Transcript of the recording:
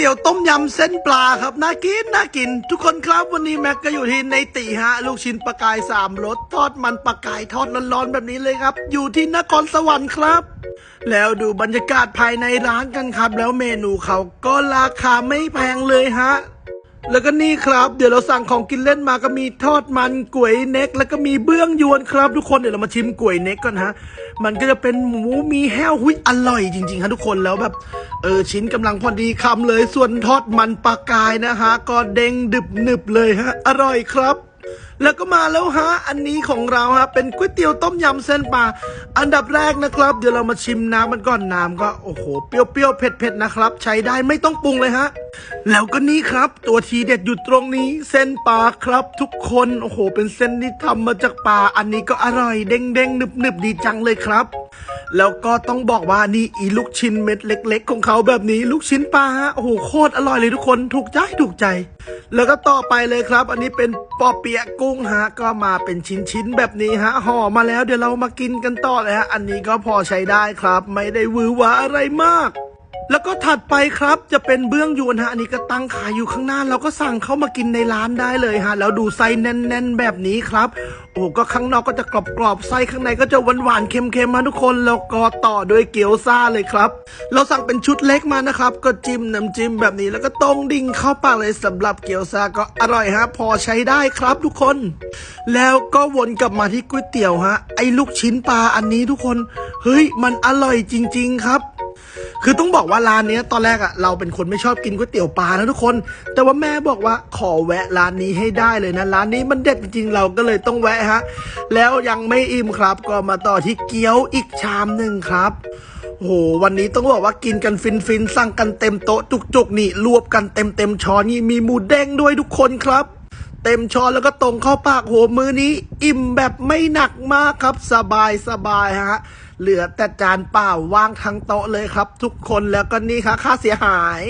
เตี๋ยวต้มยำเส้นปลาครับน่ากินน่ากิน ทุกคนครับวันนี้แม็กก็อยู่ที่ในตีฮะลูกชิ้นปลากายสามรสทอดมันปลากายทอดร้อนๆแบบนี้เลยครับ อยู่ที่นครสวรรค์ครับ แล้วดูบรรยากาศภายในร้านกันครับ แล้วเมนูเขาก็ราคาไม่แพงเลยฮะ แล้วก็นี่ครับ เดี๋ยวเราสั่งของกินเล่นมาก็มีทอดมันก๋วยเน็ก แล้วก็มีเบื้องยวนครับทุกคนเดี๋ยวเรามาชิมก๋วยเน็กก่อนฮะ มันก็จะเป็นหมูมีแห้วหุยอร่อยจริงๆฮะทุกคนแล้วแบบเออชิ้นกำลังพอดีคำเลยส่วนทอดมันปลากายนะฮะก็เด้งดึบหนึบเลยฮะอร่อยครับ แล้วก็มาแล้วฮะ อันนี้ของเราฮะ เป็นก๋วยเตี๋ยวต้มยำเส้นปลา อันดับแรกนะครับ เดี๋ยวเรามาชิมน้ำมันก่อนน้ำก็โอ้โห เปรี้ยวๆ เผ็ดๆ นะครับ ใช้ได้ไม่ต้องปรุงเลยฮะ แล้วก็นี่ครับ ตัวทีเด็ดอยู่ตรงนี้ เส้นปลาครับ ทุกคน โอ้โห เป็นเส้นที่ทำมาจากปลา อันนี้ก็อร่อยเด้งๆหนึบๆ ดีจังเลยครับ แล้วก็ต้องบอกว่านี่อีลูกชิ้นเม็ดเล็ก ๆ ของเขาแบบนี้ลูกชิ้นปลาฮะโอ้โหโคตรอร่อยเลยทุกคนถูกใจถูกใจ แล้วก็ต่อไปเลยครับ อันนี้เป็นปอเปียะกุ้งฮะก็มาเป็นชิ้นๆแบบนี้ฮะห่อมาแล้วเดี๋ยวเรามากินกันต่อเลยฮะอันนี้ก็พอใช้ได้ครับ ไม่ได้วือหวาอะไรมาก แล้วก็ถัดไปครับจะเป็นเบื้องยวนฮะอันนี้ก็ตั้งขายอยู่ข้างหน้าเราก็สั่งเข้ามากินในร้านได้เลยฮะแล้วดูไส้แน่น ๆ แบบนี้ครับ โอ้ก็ข้างนอกก็จะกรอบๆไส้ข้างในก็จะหวานๆเค็มๆมาทุกคนแล้วก็ต่อด้วยเกี๊ยวซ่าเลยครับ เราสั่งเป็นชุดเล็กมานะครับ ก็จิ้มน้ำจิ้มแบบนี้แล้วก็ต้งดิ่งเข้าปากเลยสำหรับเกี๊ยวซ่าก็อร่อยฮะพอใช้ได้ครับทุกคน แล้วก็วนกลับมาที่ก๋วยเตี๋ยวฮะไอ้ลูกชิ้นปลาอันนี้ทุกคน เฮ้ยมันอร่อยจริง ๆ ครับ คือต้องบอกว่าร้านเนี้ยตอนแรกอะเราเป็นคนไม่ชอบกินก๋วยเตี๋ยวปลานะทุกคน แต่ว่าแม่บอกว่าขอแวะร้านนี้ให้ได้เลยนะร้านนี้มันเด็ดจริงๆเราก็เลยต้องแวะฮะแล้วยังไม่อิ่มครับ ก็มาต่อที่เกี๊ยวอีกชามหนึ่งครับโอ้โหวันนี้ต้องบอกว่ากินกันฟินฟินๆสั่งกันเต็มโต๊ะจุกๆนี่รวบกันเต็มเต็มๆช้อนนี่มีหมูเด้งด้วยทุกคนครับ เต็มช้อนแล้วก็ตรงเข้าปากโหมือนี้ อิ่มแบบไม่หนักมากครับ สบายสบายฮะ เหลือแต่จานเปล่าว่างทั้งโต๊ะเลยครับ ทุกคนแล้วก็นี่ค่ะค่าเสียหาย